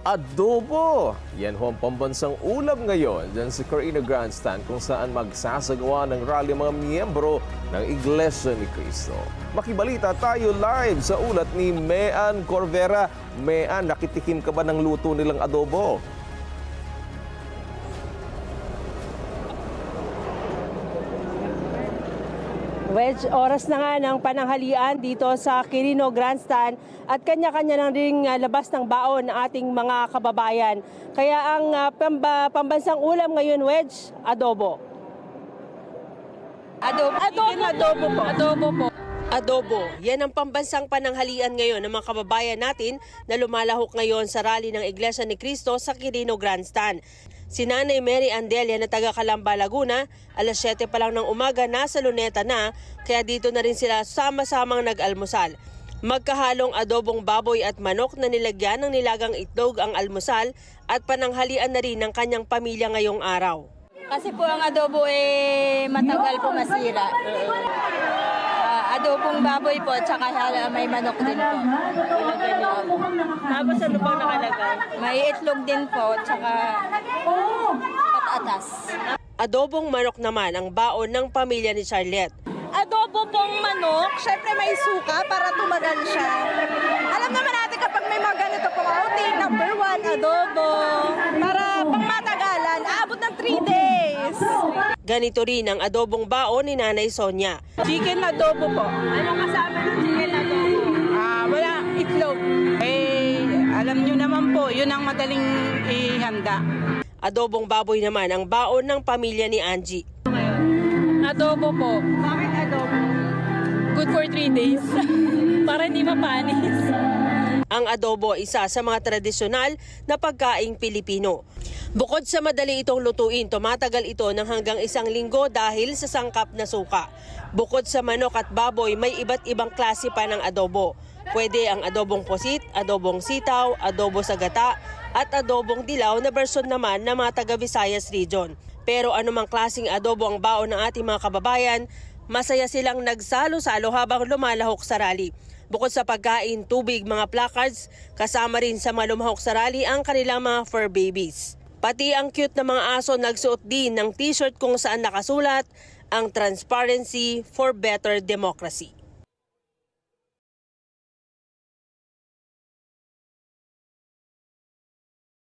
adobo. Yan ho ang pambansang ulam ngayon dyan sa Carino Grandstand kung saan magsasagawa ng rally mga miyembro ng Iglesia ni Cristo. Makibalita tayo live sa ulat ni Mean Corvera. Mean, nakitikim ka ba ng luto nilang adobo? Wedge, oras na nga ng pananghalian dito sa Quirino Grandstand at kanya-kanya lang rin ah, labas ng baon ng ating mga kababayan. Kaya ang ah, pamba- pambansang ulam ngayon, Wedge, adobo. Adobo, adobo, adobo po. Adobo po. Adobo, yan ang pambansang pananghalian ngayon ng mga kababayan natin na lumalahok ngayon sa rally ng Iglesia ni Cristo sa Quirino Grandstand. Si Nanay Mary Andelia na taga Calamba, Laguna, alas 7 pa lang ng umaga nasa luneta na, kaya dito na rin sila sama-samang nag-almusal. Magkahalong adobong baboy at manok na nilagyan ng nilagang itlog ang almusal at pananghalian na rin ng kanyang pamilya ngayong araw. Kasi po ang adobo eh matagal po masira. Ah, adobong baboy po at saka hala- may manok din po. Tapos ano bang nakalagay? May itlog din po at saka patatas. Adobong manok naman ang baon ng pamilya ni Charlotte. adobo pong manok, syempre may suka para tumagal siya. Alam naman natin kapag may mga ganito pong outing, number one, adobo. Para pang matagalan, aabot ng 3 days. Ganito rin ang adobong baon ni Nanay Sonia. Chicken adobo po. Anong kasama ng chicken adobo? Ah, wala itlog. Eh, alam nyo naman po, yun ang madaling ihanda. Adobong baboy naman ang baon ng pamilya ni Angie. Adobo po. Bakit adobo? Good for 3 days. Para hindi mapanis. Ang adobo isa sa mga tradisyonal na pagkaing Pilipino. Bukod sa madali itong lutuin, tumatagal ito ng hanggang isang linggo dahil sa sangkap na suka. Bukod sa manok at baboy, may iba't ibang klase pa ng adobo. Pwede ang adobong pusit, adobong sitaw, adobo sa gata, at adobong dilaw na version naman ng mga taga Visayas region. Pero anumang klasing adobo ang baon ng ating mga kababayan, masaya silang nagsalo-salo habang lumalahok sa rally. Bukod sa pagkain, tubig, mga placards, kasama rin sa malumahok sa rally ang kanilang mga fur babies. Pati ang cute na mga aso nagsuot din ng t-shirt kung saan nakasulat ang Transparency for Better Democracy.